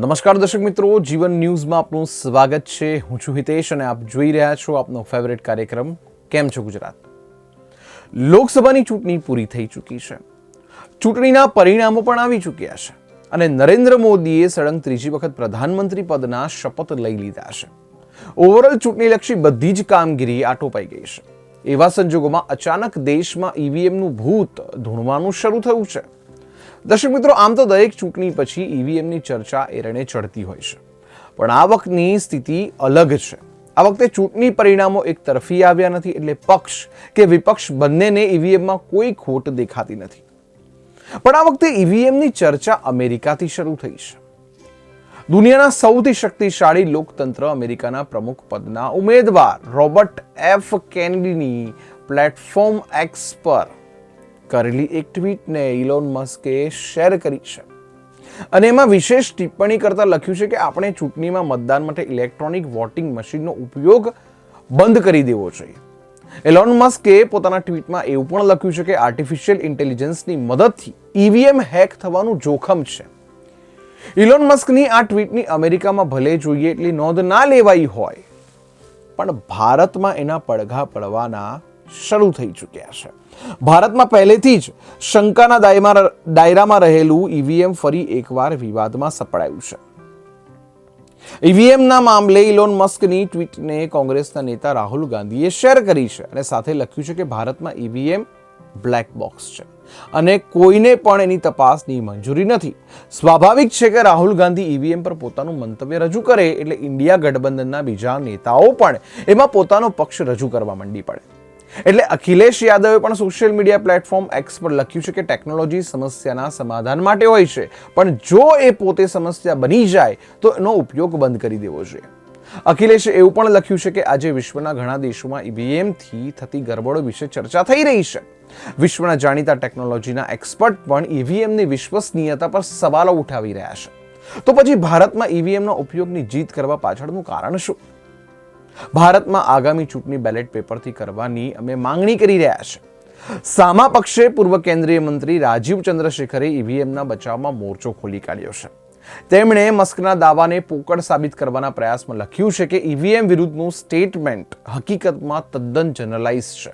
નમસ્કાર દર્શક મિત્રો, જીવન ન્યૂઝમાં આપનું સ્વાગત છે. હું છું હિતેશ અને આપ જોઈ રહ્યા છો આપનો ફેવરેટ કાર્યક્રમ, કેમ છો ગુજરાત? લોકસભાની ચૂંટણી પૂરી થઈ ચૂકી છે. ચૂંટણીના પરિણામો પણ આવી ચૂક્યા છે અને નરેન્દ્ર મોદીએ સળંગ ત્રીજી વખત પ્રધાનમંત્રી પદના શપથ લઈ લીધા છે. ઓવરઓલ ચૂંટણીલક્ષી બધી જ કામગીરી આટોપાઈ ગઈ છે. એવા સંજોગોમાં અચાનક દેશમાં ઈવીએમનું ભૂત ધૂણવાનું શરૂ થયું છે. દર્શક મિત્રો, આમ તો દરેક ચૂંટણી પછી ઈવીએમની ચર્ચા એરણે ચડતી હોય છે. પણ આ વખતની સ્થિતિ અલગ છે. આ વખતે ચૂંટણી પરિણામો એક તરફી આવ્યા નથી એટલે પક્ષ કે વિપક્ષ બંનેને ઈવીએમમાં કોઈ ખોટ દેખાતી નથી. પણ આ વખતે ઈવીએમની ચર્ચા અમેરિકાથી શરૂ થઈ છે. દુનિયાના સૌથી શક્તિશાળી લોકતંત્ર અમેરિકાના પ્રમુખ પદના ઉમેદવાર રોબર્ટ એફ કેનેડીની પ્લેટફોર્મ એક્સ પર કરેલી એક ટ્વીટને ઇલોન મસ્કે શેર કરી છે. અને એમાં વિશેષ ટિપ્પણી કરતા લખ્યું છે કે આપણે ચૂંટણીમાં મતદાન માટે ઇલેક્ટ્રોનિક વોટિંગ મશીનનો ઉપયોગ બંધ કરી દેવો જોઈએ. એલોન મસ્કે પોતાના ટ્વીટમાં એવું પણ લખ્યું છે કે આર્ટિફિશિયલ ઇન્ટેલિજન્સની મદદથી ઈવીએમ હેક થવાનું જોખમ છે. ઇલોન મસ્કની આ ટ્વીટની અમેરિકામાં ભલે જોઈએ એટલી નોંધ ના લેવાઈ હોય, પણ ભારતમાં એના પડઘા પડવાના શરૂ થઈ ચૂક્યા છે. ભારતમાં પહેલેથી જ શંકાના દાયમાં દાયરામાં રહેલું ઈવીએમ ફરી એકવાર વિવાદમાં સપડાયું છે. ઈવીએમના મામલે ઇલોન મસ્કની ટ્વીટને કોંગ્રેસના નેતા રાહુલ ગાંધીએ શેર કરી છે અને સાથે લખ્યું છે કે ભારતમાં ઈવીએમ બ્લેક બોક્સ છે અને કોઈને પણ એની તપાસની મંજૂરી નથી. સ્વાભાવિક છે કે રાહુલ ગાંધી ઈવીએમ પર પોતાનું મંતવ્ય રજૂ કરે એટલે ઇન્ડિયા ગઠબંધનના બીજા નેતાઓ પણ એમાં પોતાનો પક્ષ રજૂ કરવા માંડી પડે. એટલે અખિલેશ યાદવે પણ સોશિયલ મીડિયા પ્લેટફોર્મ એક્સ પર લખ્યું છે કે ટેકનોલોજી સમસ્યાના સમાધાન માટે હોય છે. પણ જો એ પોતે સમસ્યા બની જાય, તો એનો ઉપયોગ બંધ કરી દેવો જોઈએ. અખિલેશે એવું પણ લખ્યું છે કે આજે વિશ્વના ઘણા દેશોમાં ઈવીએમથી થતી ગરબડો વિશે ચર્ચા થઈ રહી છે. વિશ્વના જાણીતા ટેકનોલોજીના એક્સપર્ટ પણ ઈવીએમની વિશ્વસનીયતા પર સવાલો ઉઠાવી રહ્યા છે. તો પછી ભારતમાં ઈવીએમના ઉપયોગની જીત કરવા પાછળનું કારણ શું? ભારતમાં આગામી ચૂંટણી બેલેટ પેપરથી કરવાની અમે માંગણી કરી રહ્યા છે. સામા પક્ષે પૂર્વ કેન્દ્રીય મંત્રી રાજીવ ચંદ્રશેખરે ઈવીએમના બચાવમાં મોરચો ખોલી કાઢ્યો છે. તેમણે મસ્કના દાવાને પોકળ સાબિત કરવાના પ્રયાસમાં લખ્યું છે કે ઈવીએમ વિરુદ્ધનું સ્ટેટમેન્ટ હકીકતમાં તદ્દન જનરલાઇઝ છે.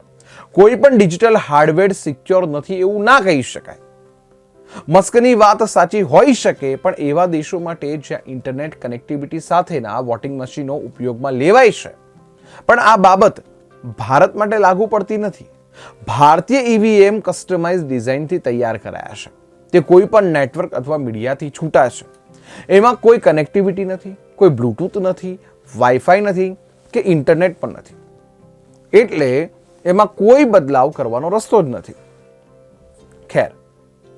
કોઈ પણ ડિજિટલ હાર્ડવેર સિક્યોર નથી એવું ના કહી શકાય. મસ્કની વાત સાચી હોઈ શકે, પણ એવા દેશો માટે જ્યાં ઇન્ટરનેટ કનેક્ટિવિટી સાથેના વોટિંગ મશીનો ઉપયોગમાં લેવાય છે. પણ આ બાબત ભારત માટે લાગુ પડતી નથી. ભારતીય ઈવીએમ કસ્ટમાઇઝ ડિઝાઇનથી તૈયાર કરાયા છે. તે કોઈ પણ નેટવર્ક અથવા મીડિયાથી છૂટા છે. એમાં કોઈ કનેક્ટિવિટી નથી, કોઈ બ્લૂટૂથ નથી વાઈફાઈ નથી કે ઇન્ટરનેટ પણ નથી. એટલે એમાં કોઈ બદલાવ કરવાનો રસ્તો જ નથી. ખેર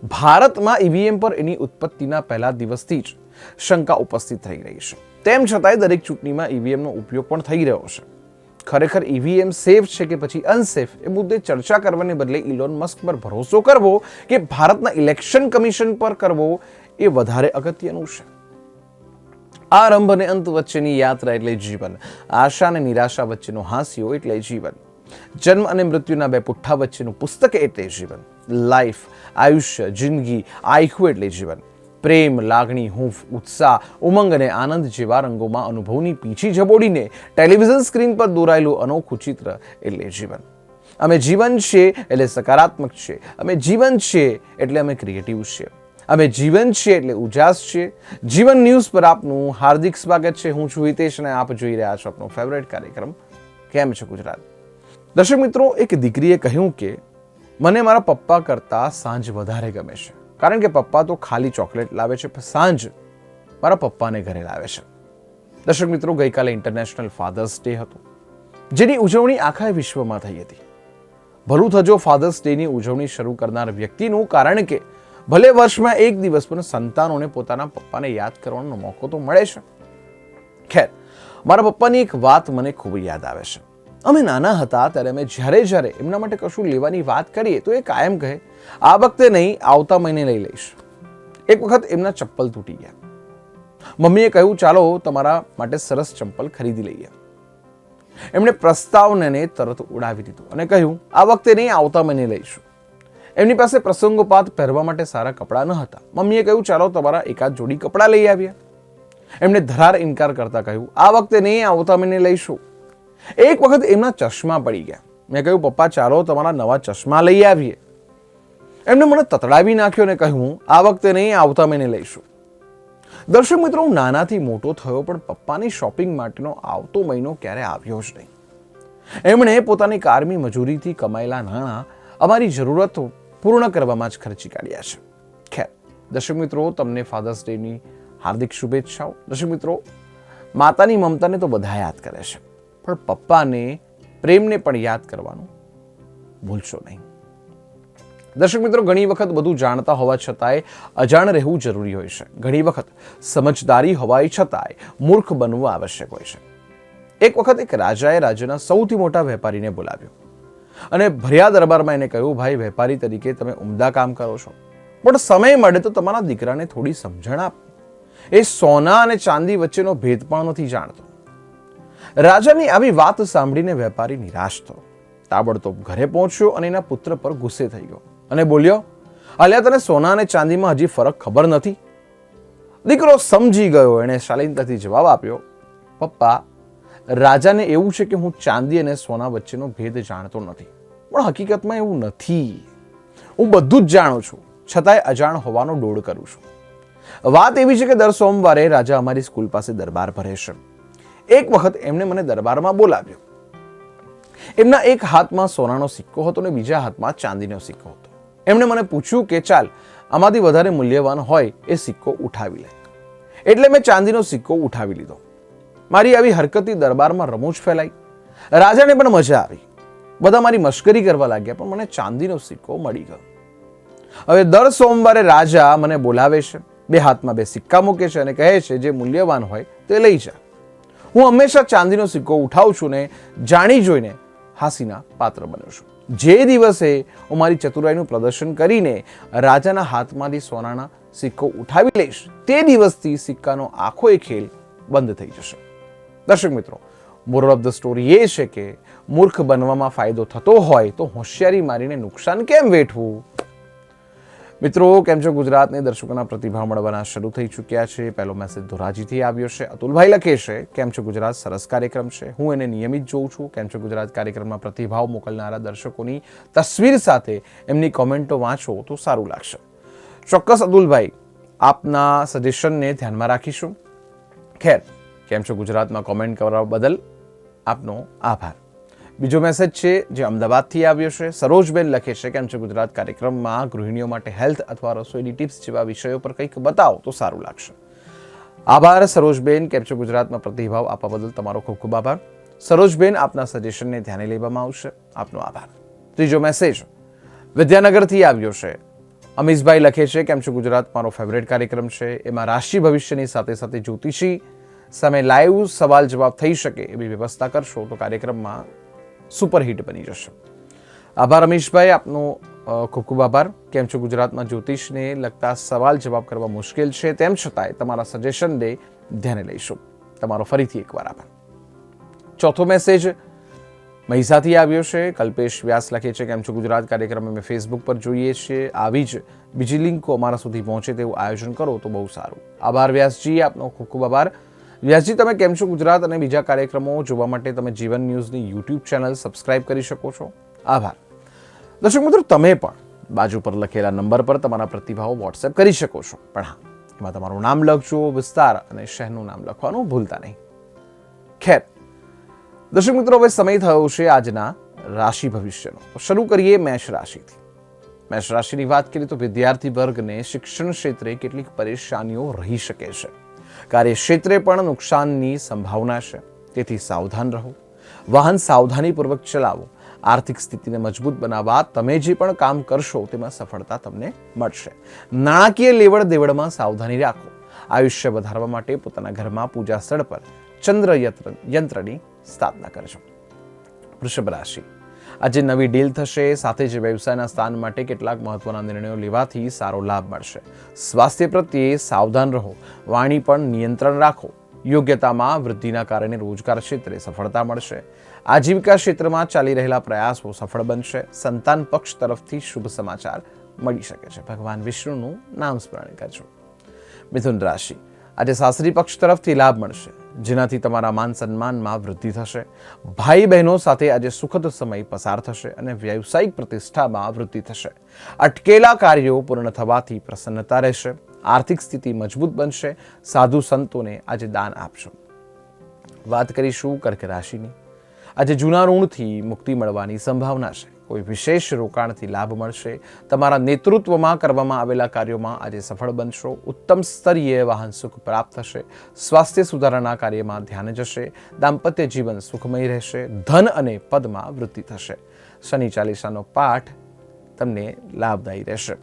ભારતમાં ઈવીએમ પર એની ઉત્પત્તિના પહેલા દિવસથી જ શંકા ઉપસ્થિત થઈ રહી છે. તેમ છતાંય દરેક ચૂંટણીમાં ઈવીએમનો ઉપયોગ પણ થઈ રહ્યો છે. ખરેખર ઈવીએમ સેફ છે કે પછી અનસેફ એ મુદ્દે ચર્ચા કરવાને બદલે ઇલોન મસ્ક પર ભરોસો કરવો કે ભારતના ઇલેક્શન કમિશન પર કરવો એ વધારે અગત્યનું છે. આરંભ અને અંત વચ્ચેની યાત્રા એટલે જીવન. આશા અને નિરાશા વચ્ચેનો હાસ્યો એટલે જીવન. જન્મ અને મૃત્યુના બે પુઠ્ઠા વચ્ચેનું પુસ્તક એટલે જીવન. લાઈફ આયુષ્ય, જિંદગી આખું એટલે જીવન. પ્રેમ, લાગણી, હૂંફ, ઉત્સાહ, ઉમંગ અને આનંદ જેવા રંગોમાં અનુભવની પીછી જબોડીને ટેલિવિઝન સ્ક્રીન પર દોરાયેલું અનોખું ચિત્ર એટલે જીવન. અમે જીવન છીએ એટલે સકારાત્મક છે અમે જીવન છીએ એટલે અમે ક્રિએટિવ છીએ. અમે જીવન છીએ એટલે ઉજાસ છીએ. જીવન ન્યૂઝ પર આપનું હાર્દિક સ્વાગત છે. હું છું હિતેશ અને આપ જોઈ રહ્યા છો આપનો ફેવરેટ કાર્યક્રમ. કેમ છે ગુજરાત? દર્શક મિત્રો, એક દીકરીએ કહ્યું કે, મને મારા પપ્પા કરતાં સાંજ વધારે ગમે છે. કારણ કે પપ્પા તો ખાલી ચોકલેટ લાવે છે, પણ સાંજ મારા પપ્પાને ઘરે લાવે છે. દર્શક મિત્રો, ગઈકાલે ઇન્ટરનેશનલ ફાધર્સ ડે હતો, જેની ઉજવણી આખા વિશ્વમાં થઈ હતી. ભલું થજો, ફાધર્સ ડેની ઉજવણી શરૂ કરનાર વ્યક્તિનું કારણ કે, ભલે વર્ષમાં એક દિવસ, પણ સંતાનોને પોતાના પપ્પાને યાદ કરવાનો મોકો તો મળે છે. ખેર, મારા પપ્પાની એક વાત મને ખૂબ યાદ આવે છે. અમે નાના હતા ત્યારે અમે જ્યારે જ્યારે એમના માટે કશું લેવાની વાત કરીએ તો એ કાયમ કહે, આ વખતે નહીં, આવતા મહિને લઈ લઈશ. એક વખત એમના ચપ્પલ તૂટી ગયા. મમ્મીએ કહ્યું, ચાલો, તમારા માટે સરસ ચંપલ ખરીદી લઈએ. એમણે પ્રસ્તાવને તરત ઉડાવી દીધું અને કહ્યું, આ વખતે નહીં, આવતા મહિને લઈશું. એમની પાસે પ્રસંગોપાત પહેરવા માટે સારા કપડાં ન હતા. મમ્મીએ કહ્યું, ચાલો, તમારા એકાદ જોડી કપડાં લઈ આવ્યા એમણે ધરાર ઇનકાર કરતા કહ્યું, આ વખતે નહીં, આવતા મહિને લઈશું. એક વખત એમના ચશ્મા પડી ગયા. મેં કહ્યું, પપ્પા, ચાલો તમારા નવા ચશ્મા લઈ આવીએ. એમને મને તતડાવી નાખ્યો ને કહ્યું, આ વખતે નહીં, આવતા મહિને લઈશું. દર્શક મિત્રો, હું નાનાથી મોટો થયો, પણ પપ્પાની શોપિંગ માટેનો આવતો મહિનો ક્યારે આવ્યો જ નહીં. એમણે પોતાની કારમી મજૂરીથી કમાયેલા નાણાં અમારી જરૂરતો પૂર્ણ કરવામાં જ ખર્ચી કાઢ્યા છે. ખેર, દર્શક મિત્રો, તમને ફાધર્સ ડેની હાર્દિક શુભેચ્છાઓ. દર્શક મિત્રો, માતાની મમતાને તો બધા યાદ કરે છે. પણ પપ્પાને પ્રેમને પણ યાદ કરવાનું ભૂલશો નહીં. દર્શક મિત્રો, ઘણી વખત બધું જાણતા હોવા છતાંય અજાણ રહેવું જરૂરી હોય છે. ઘણી વખત સમજદારી હોવાય છતાંય મૂર્ખ બનવું આવશ્યક હોય છે. એક વખત એક રાજાએ રાજ્યના સૌથી મોટા વેપારીને બોલાવ્યો અને ભર્યા દરબારમાં એને કહ્યું, ભાઈ, વેપારી તરીકે તમે ઉમદા કામ કરો છો. પણ સમય મળે તો તમારા દીકરાને થોડી સમજણ આપ. એ સોના અને ચાંદી વચ્ચેનો ભેદ પણ નથી જાણતો. રાજાની આવી વાત સાંભળીને વેપારી નિરાશ થયો. તાબડતોબ ઘરે પહોંચ્યો અને એના પુત્ર પર ગુસ્સે થઈ ગયો અને બોલ્યો, અલ્યા, તને સોના અને ચાંદીમાં હજી ફરક ખબર નથી? દીકરો સમજી ગયો, એણે શાલીનતાથી જવાબ આપ્યો, પપ્પા, રાજાને એવું છે કે હું ચાંદી અને સોના વચ્ચેનો ભેદ જાણતો નથી. પણ હકીકતમાં એવું નથી. હું બધું જ જાણું છું. છતાંય અજાણ હોવાનો ડોળ કરું છું. વાત એવી છે કે દર સોમવારે રાજા અમારી સ્કૂલ પાસે દરબાર ભરે છે એક વખત એમણે મને દરબારમાં બોલાવ્યો. એમના એક હાથમાં સોનાનો સિક્કો હતો અને બીજા હાથમાં ચાંદીનો સિક્કો હતો. એમણે મને પૂછ્યું કે, ચાલ, આમાંથી વધારે મૂલ્યવાન હોય એ સિક્કો ઉઠાવી લે. એટલે મેં ચાંદીનો સિક્કો ઉઠાવી લીધો. મારી આવી હરકતથી દરબારમાં રમૂજ ફેલાઈ. રાજાને પણ મજા આવી. બધા મારી મશ્કરી કરવા લાગ્યા, પણ મને ચાંદીનો સિક્કો મળી ગયો. હવે દર સોમવારે રાજા મને બોલાવે છે, બે હાથમાં બે સિક્કા મૂકે છે અને કહે છે, જે મૂલ્યવાન હોય તે લઈ જા. હું હંમેશા ચાંદીનો સિક્કો ઉઠાવું છું ને જાણી જોઈને હાસીના પાત્ર બન્યો છું. જે દિવસે હું મારી ચતુરાઈનું પ્રદર્શન કરીને રાજાના હાથમાંથી સોનાના સિક્કો ઉઠાવી લઈશ, તે દિવસથી સિક્કાનો આખો એ ખેલ બંધ થઈ જશે. દર્શક મિત્રો મોરલ ઓફ ધ સ્ટોરી એ છે કે મૂર્ખ બનવામાં ફાયદો થતો હોય તો હોશિયારી મારીને નુકસાન કેમ વેઠવું? મિત્રો, કેમ છો? ગુજરાતને દર્શકોના પ્રતિભાવ મળવાના શરૂ થઈ ચૂક્યા છે. પહેલો મેસેજ ધોરાજીથી આવ્યો છે. અતુલભાઈ લખે છે, કેમ છો ગુજરાત? સરસ કાર્યક્રમ છે. હું એને નિયમિત જોઉં છું. કેમ છો ગુજરાત? કાર્યક્રમમાં પ્રતિભાવ મોકલનારા દર્શકોની તસવીર સાથે એમની કોમેન્ટો વાંચો તો સારું લાગશે. ચોક્કસ અતુલભાઈ, આપના સજેશનને ધ્યાનમાં રાખીશું. ખેર, કેમ છો ગુજરાતમાં કોમેન્ટ કરવા બદલ આપનો આભાર. બીજો મેસેજ છે, જે અમદાવાદથી આવ્યો છે. સરોજબેન લખે છે કેમ છે ગુજરાત કાર્યક્રમમાં ગૃહિણીઓ માટે હેલ્થ અથવા રસોઈની ટિપ્સ જેવા વિષયો પર કંઈક બતાવો તો સારું લાગશે. આભાર સરોજબેન, કેમ છો? ગુજરાતમાં પ્રતિભાવ આપવા બદલ તમારો ખૂબ ખૂબ આભાર. સરોજબેન, આપના સજેશનને ધ્યાને લેવામાં આવશે. આપનો આભાર. ત્રીજો મેસેજ વિદ્યાનગરથી આવ્યો છે. અમીશભાઈ લખે છે, કેમ છો? ગુજરાત, મારો ફેવરેટ કાર્યક્રમ છે. એમાં રાશિ ભવિષ્યની સાથે સાથે જ્યોતિષી સામે લાઈવ સવાલ જવાબ થઈ શકે એવી વ્યવસ્થા કરશો તો કાર્યક્રમમાં સુપરહિટ બની જશે. આભાર રમેશભાઈ આપનો ખૂબ ખૂબ આભાર. કેમ છો ગુજરાતમાં જ્યોતિષને લગતા સવાલ જવાબ કરવા મુશ્કેલ છે, તેમ છતાંય તમારા સજેશનને ધ્યાને લઈશું. તમારો ફરીથી એકવાર આભાર. ચોથો મેસેજ મહિસાથી આવ્યો છે. કલ્પેશ વ્યાસ લખે છે, કેમ છો ગુજરાત? કાર્યક્રમ અમે ફેસબુક પર જોઈએ છીએ. આવી જ બીજી લિંકો અમારા સુધી પહોંચે તેવું આયોજન કરો તો બહુ સારું. આભાર વ્યાસજી, આપનો ખૂબ ખૂબ આભાર. વ્યાસજી, તમે કેમ છો ગુજરાત અને બીજા કાર્યક્રમો જોવા માટે તમે જીવન ન્યૂઝની યુટ્યુબ ચેનલ સબસ્ક્રાઇબ કરી શકો છો? આભાર. દર્શક મિત્રો, તમે પણ બાજુ પર લખેલા નંબર પર તમારા પ્રતિભાવો વોટ્સએપ કરી શકો છો. પણ હા, એમાં તમારું નામ લખજો, વિસ્તાર અને શહેરનું નામ લખવાનું ભૂલતા નહીં. ખેર. દર્શક મિત્રો, હવે સમય થયો છે આજના રાશિ ભવિષ્યનો. શરૂ કરીએ મેષ રાશિથી. મેષ રાશિની વાત કરીએ તો વિદ્યાર્થી વર્ગને શિક્ષણ ક્ષેત્રે કેટલીક પરેશાનીઓ રહી શકે છે. કાર્યક્ષેત્રે પણ નુકસાનની સંભાવના છે. તેથી સાવધાન રહો. વાહન સાવધાનીપૂર્વક ચલાવો. આર્થિક સ્થિતિને મજબૂત બનાવવા તમે જે પણ કામ કરશો તેમાં સફળતા તમને મળશે. નાણાકીય લેવડ દેવડમાં સાવધાની રાખો. આયુષ્ય વધારવા માટે પોતાના ઘરમાં પૂજા સ્થળ પર ચંદ્ર યંત્ર યંત્રની સ્થાપના કરજો. વૃષભ રાશિ. આજે નવી ડીલ થશે. સાથે જ વ્યવસાયના સ્થાન માટે કેટલાક મહત્વના નિર્ણયો લેવાથી સારો લાભ મળશે. સ્વાસ્થ્ય પ્રત્યે સાવધાન રહો. વાણી પણ નિયંત્રણ રાખો. યોગ્યતામાં વૃદ્ધિના કારણે રોજગાર ક્ષેત્રે સફળતા મળશે. આજીવિકા ક્ષેત્રમાં ચાલી રહેલા પ્રયાસો સફળ બનશે. સંતાન પક્ષ તરફથી શુભ સમાચાર મળી શકે છે. ભગવાન વિષ્ણુનું નામ સ્મરણ કરજો. મિથુન રાશિ. આજે સાસરી પક્ષ તરફથી લાભ મળશે. જેનાથી તમારા માન સન્માનમાં વૃદ્ધિ થશે. ભાઈ બહેનો સાથે આજે સુખદ સમય પસાર થશે અને વ્યવસાયિક પ્રતિષ્ઠામાં વૃદ્ધિ થશે. અટકેલા કાર્યો પૂર્ણ થવાથી પ્રસન્નતા રહેશે. આર્થિક સ્થિતિ મજબૂત બનશે. સાધુ સંતોને આજે દાન આપશો. વાત કરીશું કર્ક રાશિની. આજે જૂના ઋણથી મુક્તિ મળવાની સંભાવના છે. કોઈ વિશેષ રોકાણથી લાભ મળશે. તમારા નેતૃત્વમાં કરવામાં આવેલા કાર્યોમાં આજે સફળ બનશો. ઉત્તમ સ્તરીય વાહન સુખ પ્રાપ્ત થશે. સ્વાસ્થ્ય સુધારાના કાર્યમાં ધ્યાન જશે. દાંપત્ય જીવન સુખમય રહેશે. ધન અને પદમાં વૃદ્ધિ થશે. શનિ ચાલીસાનો પાઠ તમને લાભદાયી રહેશે.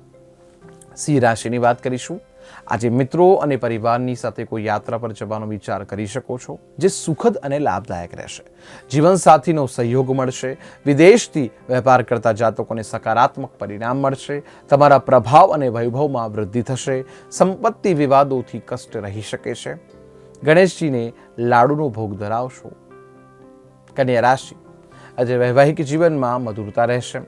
સિંહ રાશિની વાત કરીશું. આજે મિત્રો અને પરિવારની સાથે કોઈ યાત્રા પર જવાનો વિચાર કરી શકો છો, જે સુખદ અને લાભદાયક રહેશે. જીવનસાથીનો સહયોગ મળશે, વિદેશથી વેપાર કરતા જાતકોને સકારાત્મક પરિણામ મળશે, તમારા પ્રભાવ અને વૈભવમાં વૃદ્ધિ થશે, સંપત્તિ વિવાદોથી કષ્ટ રહી શકે છે. ગણેશજીને લાડુનો ભોગ ધરાવશો. કન્યા રાશિ, આજે વૈવાહિક જીવનમાં મધુરતા રહેશે.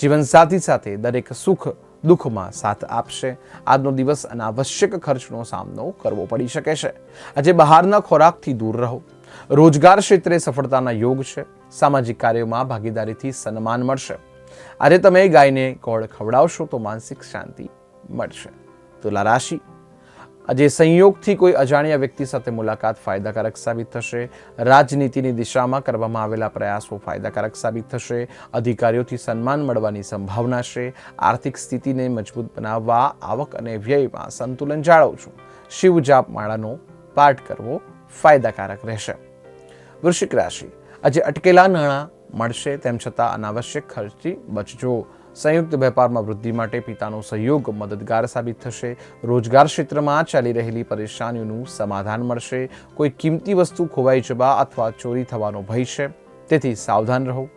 જીવનસાથી સાથે દરેક સુખ દુઃખમાં સાથ આપશે. આજનો દિવસ અનાવશ્યક ખર્ચનો સામનો કરવો પડી શકે છે. આજે બહારના ખોરાકથી દૂર રહો. રોજગાર ક્ષેત્રે સફળતાના યોગ છે. સામાજિક કાર્યોમાં ભાગીદારીથી સન્માન મળશે. આજે તમે ગાયને ગોળ ખવડાવશો તો માનસિક શાંતિ મળશે. તુલા રાશિ આજે સંયોગથી કોઈ અજાણ્યા વ્યક્તિ સાથે મુલાકાત ફાયદાકારક સાબિત થશે. રાજનીતિની દિશામાં કરવામાં આવેલા પ્રયાસો ફાયદાકારક સાબિત થશે. અધિકારીઓથી સન્માન મળવાની સંભાવના છે. આર્થિક સ્થિતિને મજબૂત બનાવવા આવક અને વ્યયમાં સંતુલન જાળવજો શિવ જાપ માળાનો પાઠ કરવો ફાયદાકારક રહેશે. વૃશ્ચિક રાશિ. આજે અટકેલા નાણાં મળશે, તેમ છતાં અનાવશ્યક ખર્ચથી બચજો. સંયુક્ત વેપારમાં વૃદ્ધિ માટે પિતાનો સહયોગ મદદગાર સાબિત થશે. રોજગાર ક્ષેત્રમાં ચાલી રહેલી પરેશાનીઓનું સમાધાન મળશે. કોઈ કિંમતી વસ્તુ ખોવાઈ જવા અથવા ચોરી થવાનો ભય છે. તેથી સાવધાન રહો.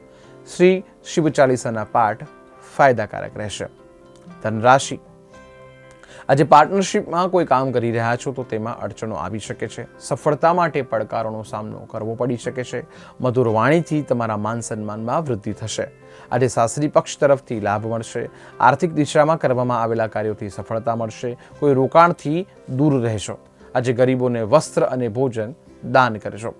શ્રી શિવ ચાલીસાના પાઠ ફાયદાકારક રહેશે. ધનરાશિ આજે પાર્ટનરશિપમાં કોઈ કામ કરી રહ્યા છો તો તેમાં અડચણો આવી શકે છે. સફળતા માટે પડકારોનો સામનો કરવો પડી શકે છે. મધુર વાણીથી તમારા માન સન્માનમાં વૃદ્ધિ થશે. આજે સાસરી પક્ષ તરફથી લાભ મળશે. આર્થિક દિશામાં કરવામાં આવેલા કાર્યોથી સફળતા મળશે. કોઈ રોકાણથી દૂર રહેશો. આજે ગરીબોને વસ્ત્ર અને ભોજન દાન કરશો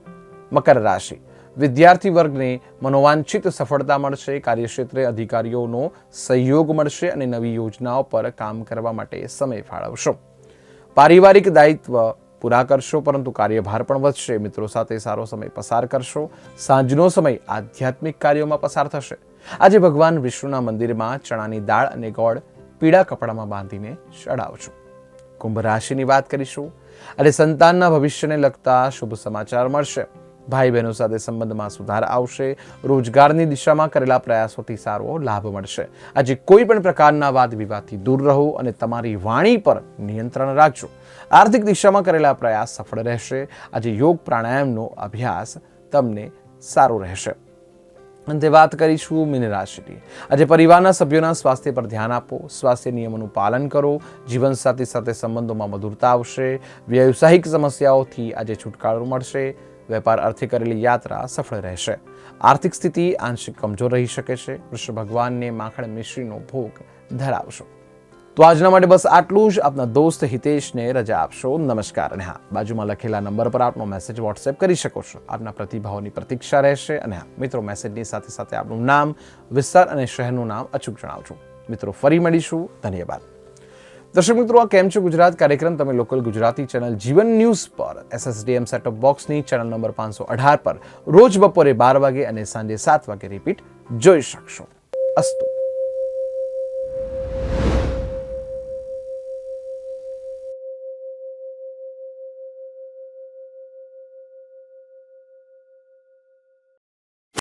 મકર રાશિ. વિદ્યાર્થી વર્ગને મનોવાંછિત સફળતા મળશે, કાર્યક્ષેત્રે અધિકારીઓનો સહયોગ મળશે અને નવી યોજનાઓ પર કામ કરવા માટે સમય ફાળવશો. પારિવારિક દાયિત્વ પૂરા કરશો, પરંતુ કાર્યભાર પણ વધશે. મિત્રો સાથે સારો સમય પસાર કરશો. સાંજનો સમય આધ્યાત્મિક કાર્યોમાં પસાર થશે. આજે ભગવાન વિષ્ણુના મંદિરમાં ચણાની દાળ અને ગોળ પીળા કપડામાં બાંધીને ચડાવજો કુંભ રાશિની વાત કરીશું. અને સંતાનના ભવિષ્યને લગતા શુભ સમાચાર મળશે. ભાઈ બહેનો સાથે સંબંધમાં સુધાર આવશે. રોજગારની દિશામાં કરેલા પ્રયાસોથી સારો લાભ મળશે. આજે કોઈ પણ પ્રકારના વાદ વિવાદથી દૂર રહો અને તમારી વાણી પર નિયંત્રણ રાખજો. આર્થિક દિશામાં કરેલા પ્રયાસ સફળ રહેશે. આજે યોગ પ્રાણાયામનો અભ્યાસ તમને સારો રહેશે. અંતે વાત કરીશું મીન આજે પરિવારના સભ્યોના સ્વાસ્થ્ય પર ધ્યાન આપો. સ્વાસ્થ્ય નિયમોનું પાલન કરો. જીવનસાથી સાથે સંબંધોમાં મધુરતા આવશે. વ્યવસાયિક સમસ્યાઓથી આજે છુટકારો મળશે. વેપાર અર્થે કરેલી યાત્રા સફળ રહેશે. આર્થિક સ્થિતિ આંશિક કમજોર રહી શકે છે. કૃષ્ણ ભગવાનને માખણ મિશ્રીનો ભોગ ધરાવશો. તો આજના માટે બસ આટલું જ. આપના દોસ્ત હિતેશને રજા આપશો. નમસ્કાર અને હા, બાજુમાં લખેલા નંબર પર આપનો મેસેજ વોટ્સએપ કરી શકો છો. આપના પ્રતિભાવોની પ્રતીક્ષા રહેશે અને હા, મિત્રો મેસેજની સાથે સાથે આપનું નામ, વિસ્તાર અને શહેરનું નામ અચૂક જણાવજો. મિત્રો, ફરી મળીશું. ધન્યવાદ. દર્શક મિત્રો, આ કેમ છો? ગુજરાત કાર્યક્રમ, તમે local Gujarati channel Jivan news પર એસએસડીએમ સેટઅપ બોક્સની ચેનલ નંબર પાંચસો અઢાર પર રોજ બપોરે બાર વાગે અને સાંજે સાત વાગે રિપીટ જોઈ શકશો. અસ્તુ.